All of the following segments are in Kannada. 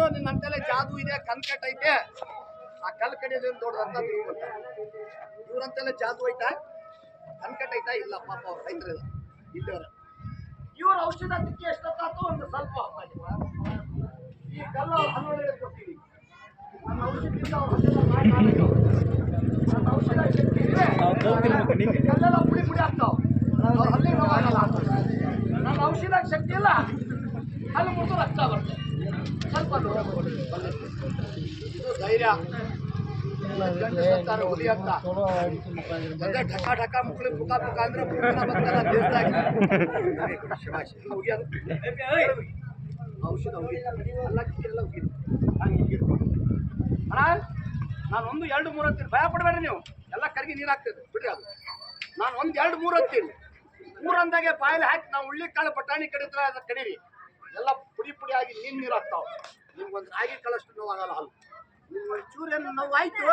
ಏನೋ ತಲೆ ಜಾದು ಇದೆ ಕನ್ಕಟ್ ಐತೆ. ಆ ಕಲ್ ಕಡಿಯೋದೇನು ದೊಡ್ಡದಂತ ಇವ್ರಂತೆಲ್ಲ ಜಾದು ಐತಾ? ಕನ್ಕಟ್ ಐತಾ? ಇಲ್ಲ, ಪಾಪ ಅವ್ರು ರೈತರೆಲ್ಲ ಇದ್ದವ್ರ. ಇವ್ರ ಔಷಧ ತಿಕ್ಕಿ ಎಷ್ಟು ಒಂದು ಸ್ವಲ್ಪ ಈ ಕಲ್ಲು ಅವ್ರು ಹನ್ನೆರಡು ಹಿಡಿದು ಕೊಡ್ತೀವಿ ನನ್ನ ಔಷಧಿಯಿಂದ ಅವ್ರು ಔಷಧ ಮಾಡಿ. ನನ್ನ ಔಷಧ ಕಲ್ಲೆಲ್ಲ ಪುಡಿ ಪುಡಿ ಆಗ್ತಾವ. ನೋವಾಗಲ್ಲ ನನ್ನ ಔಷಧ ಶಕ್ತಿ ಇಲ್ಲ. ಅಲ್ಲಿ ಮುಟ್ಟು ರಕ್ತ ಬರ್ತದೆ ಸ್ವಲ್ಪ. ಇದು ಧೈರ್ಯ ಸತ್ತಾರ ಹುಲಿ ಅಂತ ಅದೇ ಢಕ ಢಕ ಮುಕ್ಳಿ ಪುಕ ಪುಕ ಅಂದ್ರೆ. ಔಷಧ ಎಲ್ಲ ಕಿಕ್ಕಿರೆಲ್ಲ ಉಗಿ ಅಣ್ಣ ನಾನು ಒಂದು ಎರಡು ಮೂರು ಅಂತೀನಿ ಭಯ ಪಡಬೇಡ್ರಿ ನೀವು ಎಲ್ಲ ಕರ್ಗಿ ನೀರು ಹಾಕ್ತದೆ ಬಿಡ್ರಿ ಅದು ನಾನು ಒಂದು ಎರಡು ಮೂರು ಅಂತೀನಿ ಮೂರು ಅಂದಾಗೆ ಬಾಯಲ್ಲಿ ಹಾಕಿ ನಾವು ಉಳ್ಳಿ ಕಾಳು ಬಟಾಣಿ ಕಡಿದ್ರೆ ಅದನ್ನ ಕಡೀರಿ ಎಲ್ಲ ಪುಡಿ ಪುಡಿಯಾಗಿ ನೀರು ನೀರು ಆಗ್ತಾವ ನಿಮ್ಗೊಂದು ರಾಗಿ ಕಾಳಷ್ಟು ನೋವಾಗಲ್ಲ ಹಲ್ಲು ನಿಮ್ಗೆ ಒಂಚೂರು ಏನು ನೋವು ಆಯ್ತು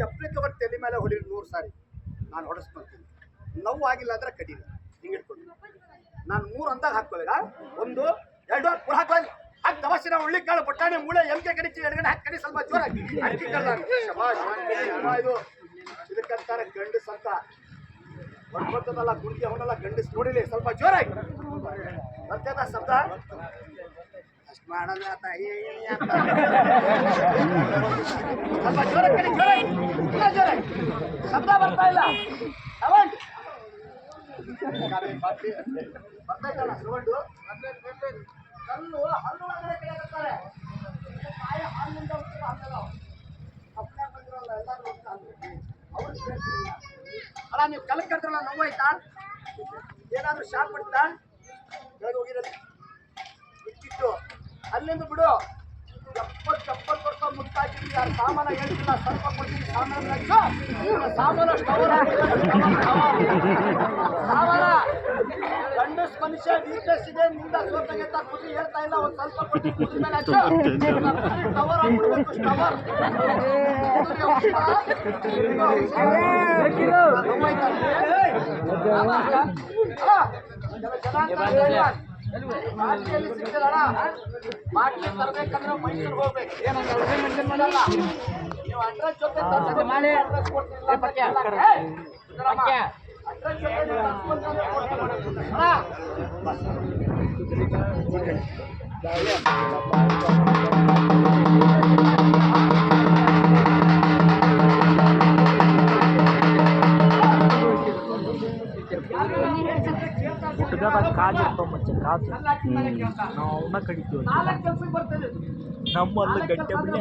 ಚಪ್ಪಲಿ ತಗೊಂಡು ತಲೆ ಮೇಲೆ ಹೊಡಿರಿ ನೂರು ಸಾರಿ. ನಾನು ಹೊಡೆಸ್ಕೊಂತೀನಿ. ನೋವು ಆಗಿಲ್ಲ ಅಂದ್ರೆ ಕಡಿಮೆ ಹಿಂಗೆ ಇಟ್ಕೊಂಡು ನಾನು ಮೂರು ಅಂದಾಗ ಹಾಕ್ಕೊಳ್ಳಿಗ ಒಂದು, ಎರಡು ಪುರ ಹಾಕೊಳ್ಳಿ ಹಾಕಿ ದವಸಿನ ಉಳ್ಳಿ ಕಾಳು, ಬಟಾಣಿ, ಮೂಳೆ ಎಂಕೆ ಕಡಿಚಿ ಎಡಗಡೆ ಹಾಕಿ ಕಡಿ ಸ್ವಲ್ಪ ಜೋರಾಗಿ. ಅಮ್ಮ ಇದು ಇದಕ್ಕಂತಾರೆ ಗಂಡಸ್ ಅಂತ. ಹೊಡ್ಕೊತದಲ್ಲ ಗುಂಡಿಗೆ ಅವನಲ್ಲ ಗಂಡಸ್ ನೋಡಿಲಿ, ಸ್ವಲ್ಪ ಜೋರಾಗಿ. ಬರ್ತದ ಶಬ್ದ? ಅಷ್ಟು ಮಾಡೋಣ ಜೋರಾಗಿ ಕಡಿ, ಜೋರಾಗಿ ಇಲ್ಲ ಶಬ್ದ ಬರ್ತಾ ಇಲ್ಲ. ಬರ್ತೈತಲ್ಲ ಸುಗಂಡು ಹಲ್ಲು ಬಂದಿರೋಲ್ಲ ಎಲ್ಲರೂ. ಅಲ್ಲ ನೀವು ಕಲ್ ಕಟ್ಟಿರಲ್ಲ ನೋವಾಯ್ತಾ ಏನಾದರೂ ಶಾಪ್ ಬಿಡ್ತಾ ಇಟ್ಟಿಟ್ಟು ಅಲ್ಲಿಂದ ಬಿಡು ಎಪ್ಪತ್ತು ಎಪ್ಪತ್ತು ವರ್ಷ ಮುಂತಾಗಿ ಆ ಸಾಮಾನ ಹೇಳ್ತಿಲ್ಲ ಸ್ವಲ್ಪ ಕೊಡ್ತೀನಿ ಸಾಮಾನು ಸಾಮಾನು ಸಾಮಾನ ಗಂಡಸ್ ಮನುಷ್ಯ ವೀಕ್ನೆಸ್ ಇದೆ ನಿಂದ ಸೋತಾಗೆತ್ತ ಖುಷಿ ಹೇಳ್ತಾ ಇಲ್ಲ ಒಂದ್ ಸ್ವಲ್ಪ ಕೊಟ್ಟು ಕುದಿ ಮೇಲೆ ಟವರ್ ಟವರ್ ಮಾರ್ಕೆಟಲ್ಲಿ ಸಿಗ್ತದಣ್ಣ ಮಾರ್ಕೆಟ್ ತರ್ಬೇಕಂದ್ರೆ ಮೈಸೂರು ಹೋಗ್ಬೇಕು ಏನಂತ ಮಾಡಲ್ಲ ನೀವು ಅಡ್ರೆಸ್ ಜೊತೆ ಮಾಡಿ ಅಡ್ರೆಸ್ ಕೊಡ್ತೀನಿ ಅಡ್ರೆಸ್ ಜೊತೆ ಅಣ್ಣ ಹುಟ್ಟದಾಗ ಕಾಜು ಇರ್ತಾವ ಮಚ್ಚ ಕಾಜು. ನಾವು ಅವನ್ನ ಕಡಿತೀವಿ ನಮ್ಮಲ್ಲಿ ಗಟ್ಟೆ ಬಿಡಿ